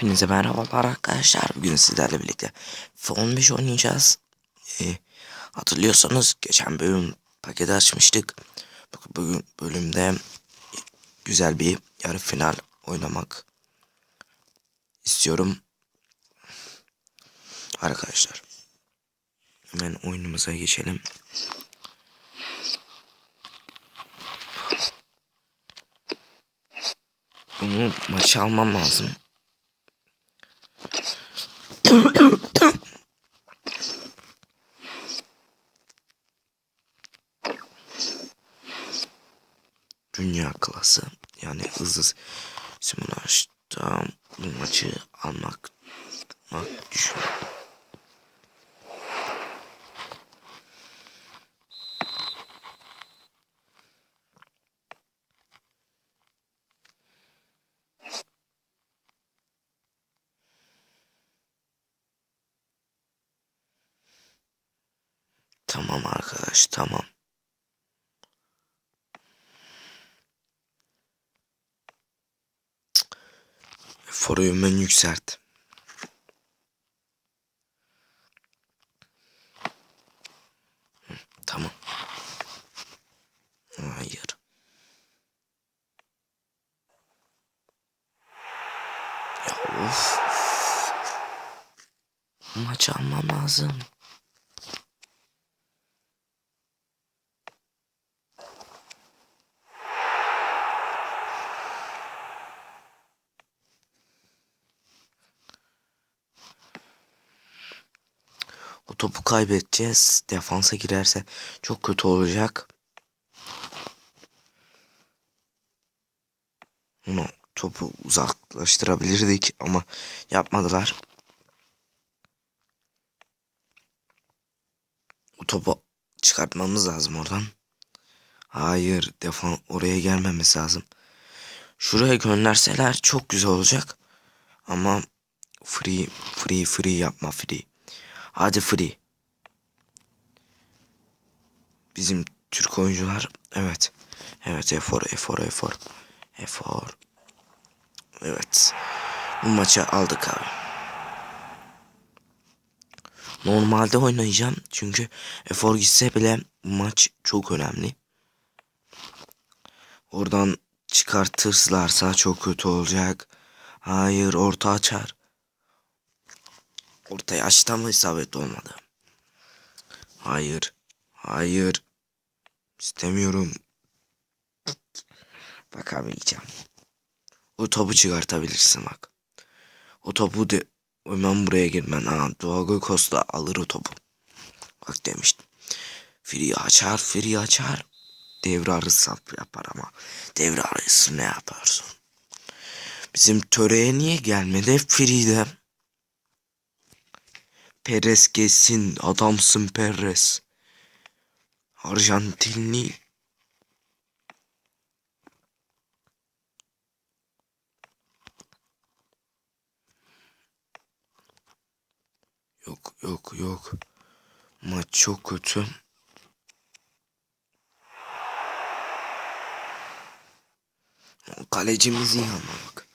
Hepinize merhabalar arkadaşlar. Bugün sizlerle birlikte F15 oynayacağız. Ee, hatırlıyorsanız geçen bölüm paketi açmıştık. Bugün bölümde güzel bir yarı final oynamak istiyorum. Arkadaşlar. Hemen oyunumuza geçelim. Bunu maçı almam lazım. Hızlı simülasyonda bu maçı almak, almak düşünüyorum. Tamam arkadaş tamam. Hemen yükselt. Tamam. Hayır. Ya of. Maç almam lazım. Topu kaybedeceğiz. Defansa girerse çok kötü olacak. Onu topu uzaklaştırabilirdik ama yapmadılar. O topu çıkartmamız lazım oradan. Hayır, defan oraya gelmemesi lazım. Şuraya gönderseler çok güzel olacak. Ama free free free yapma free. Hadi free. Bizim Türk oyuncular evet. Evet efor efor efor. Efor. Evet. Bu maçı aldık abi. Normalde oynayacağım çünkü efor gitse bile bu maç çok önemli. Oradan çıkartırlarsa çok kötü olacak. Hayır orta açar. Ortaya açtı ama isabet olmadı. Hayır. Hayır. İstemiyorum. Bakamayacağım. O topu çıkartabilirsin bak. O topu de hemen buraya girmen. Ha, Doğagoy Costa alır o topu. Bak demiştim. Free açar, free açar. Devre arası yapar ama. Devre arası ne yaparsın? Bizim töreye niye gelmedi? Free'de. Perez kesin adamsın Perez. Arjantinli. Yok yok yok. Maç çok kötü. Kalecimiz iyi ama bak.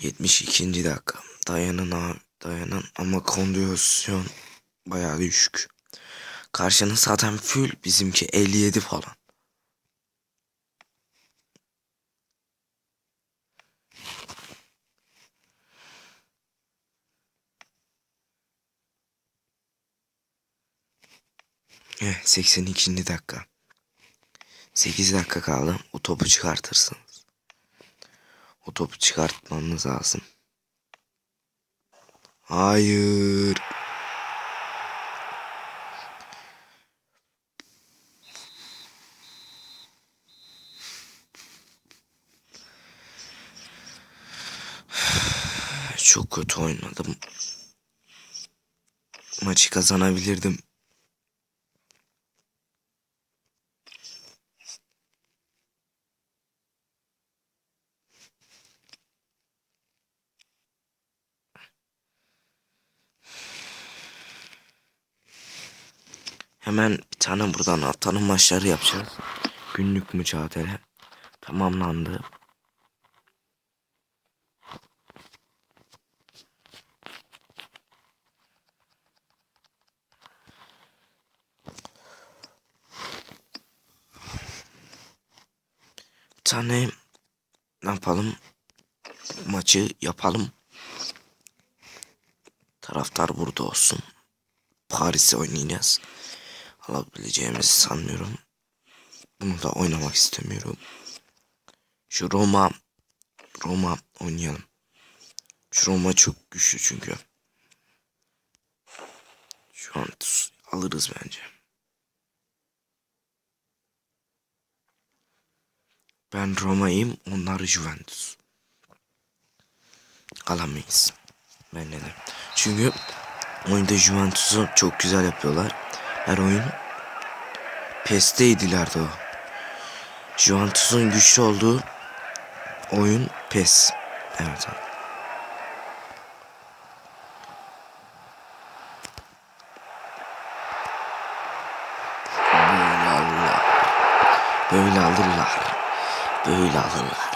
72. dakika. Dayanın abi. Dayanın ama kondisyon bayağı düşük. Karşının zaten full bizimki 57 falan. Eh, 82. dakika. 8 dakika kaldı. O topu çıkartırsınız. O topu çıkartmanız lazım. Hayır. Çok kötü oynadım. Maçı kazanabilirdim. Hemen bir tane buradan haftanın maçları yapacağız. Günlük mücadele tamamlandı. Bir tane ne yapalım? Maçı yapalım. Taraftar burada olsun. Paris'e oynayacağız. Alabileceğimizi sanmıyorum. Bunu da oynamak istemiyorum. Şu Roma Roma oynayalım. Şu Roma çok güçlü çünkü. Şu an alırız bence. Ben Roma'yım, onlar Juventus. Alamayız. Bence de. Çünkü oyunda Juventus'u çok güzel yapıyorlar. Her oyun PES'teydiler de o. Juventus'un güçlü olduğu oyun PES. Evet abi. Böyle alırlar. Böyle alırlar.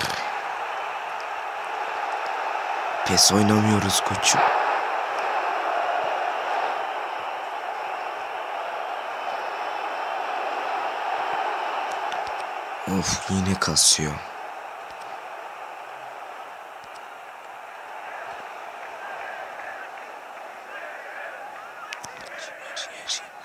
PES oynamıyoruz koçum. Of yine kasıyor. Of.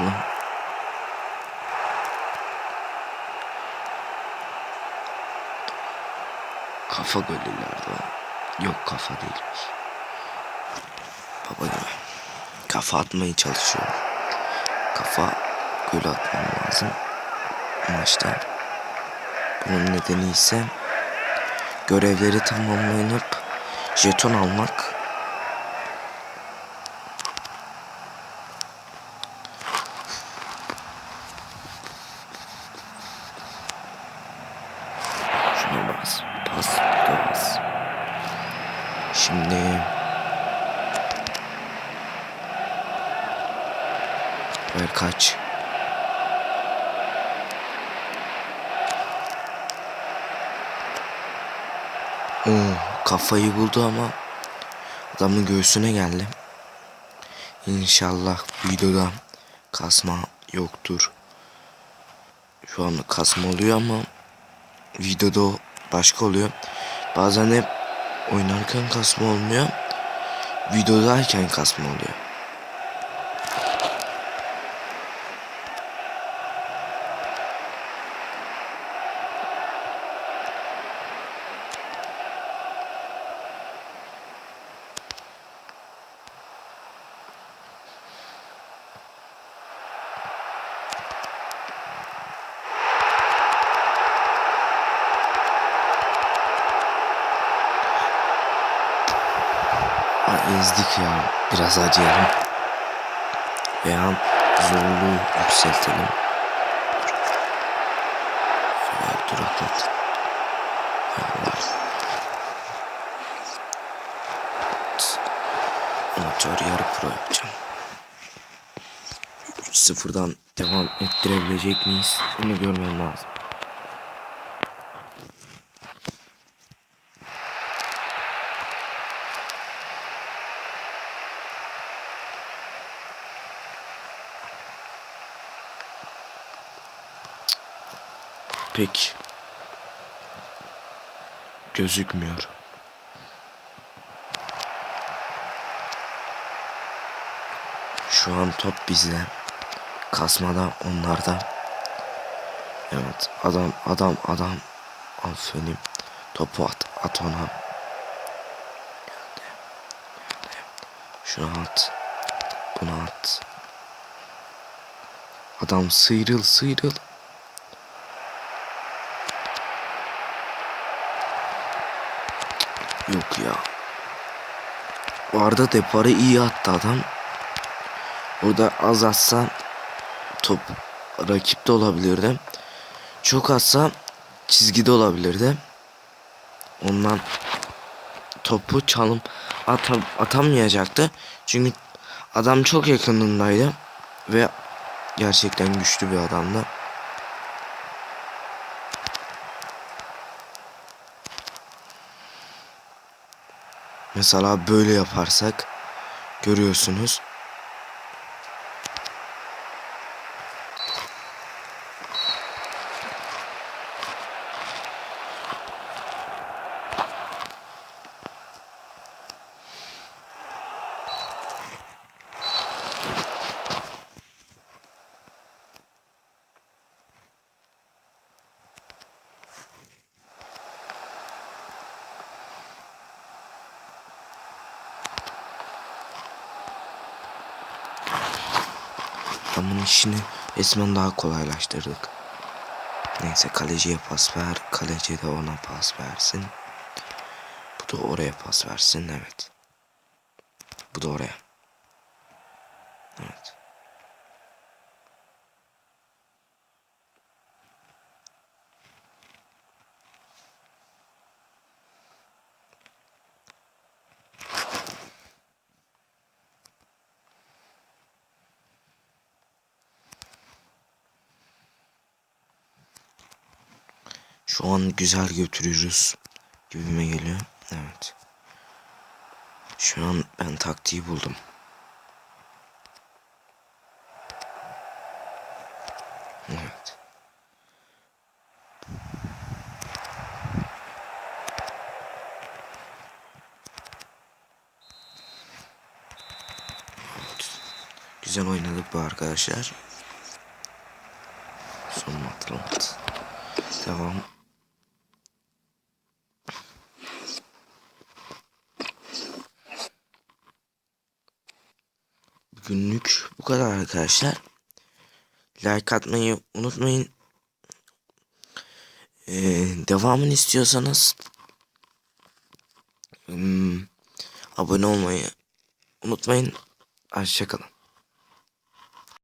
Bakalım. Kafa golülerdi o. Yok kafa değilmiş. Baba gibi. Kafa atmaya çalışıyor. Kafa gol atmam lazım. Maçta. Bunun nedeni ise görevleri tamamlanıp jeton almak. Oo, kafayı buldu ama adamın göğsüne geldi. İnşallah videoda kasma yoktur. Şu an kasma oluyor ama videoda başka oluyor. Bazen hep oynarken kasma olmuyor. Videodayken kasma oluyor. Ha, ezdik ya. Biraz acıyalım. Veya zorluğu yükseltelim. Veya duraklat. Amatör yarı pro yapacağım. Sıfırdan devam ettirebilecek miyiz? Bunu görmem lazım. Pek gözükmüyor. Şu an top bizde. Kasmada onlarda. Evet adam adam adam. Aferin. Topu at, at ona. Şunu at. Bunu at. Adam sıyrıl sıyrıl. Yok ya. O arada deparı iyi attı adam. Orada az atsa top rakipte olabilirdi. Çok atsa çizgide olabilirdi. Ondan topu çalım atam atamayacaktı. Çünkü adam çok yakınındaydı ve gerçekten güçlü bir adamdı. Mesela böyle yaparsak görüyorsunuz. Adamın işini resmen daha kolaylaştırdık. Neyse kaleciye pas ver. Kaleci de ona pas versin. Bu da oraya pas versin. Evet. Bu da oraya. Evet. Şu an güzel götürüyoruz gibime geliyor. Evet. Şu an ben taktiği buldum. Evet. Güzel oynadık bu arkadaşlar. Son matlat. Devam. Günlük bu kadar arkadaşlar. Like atmayı unutmayın. Ee, devamını istiyorsanız hmm, abone olmayı unutmayın. Hoşçakalın.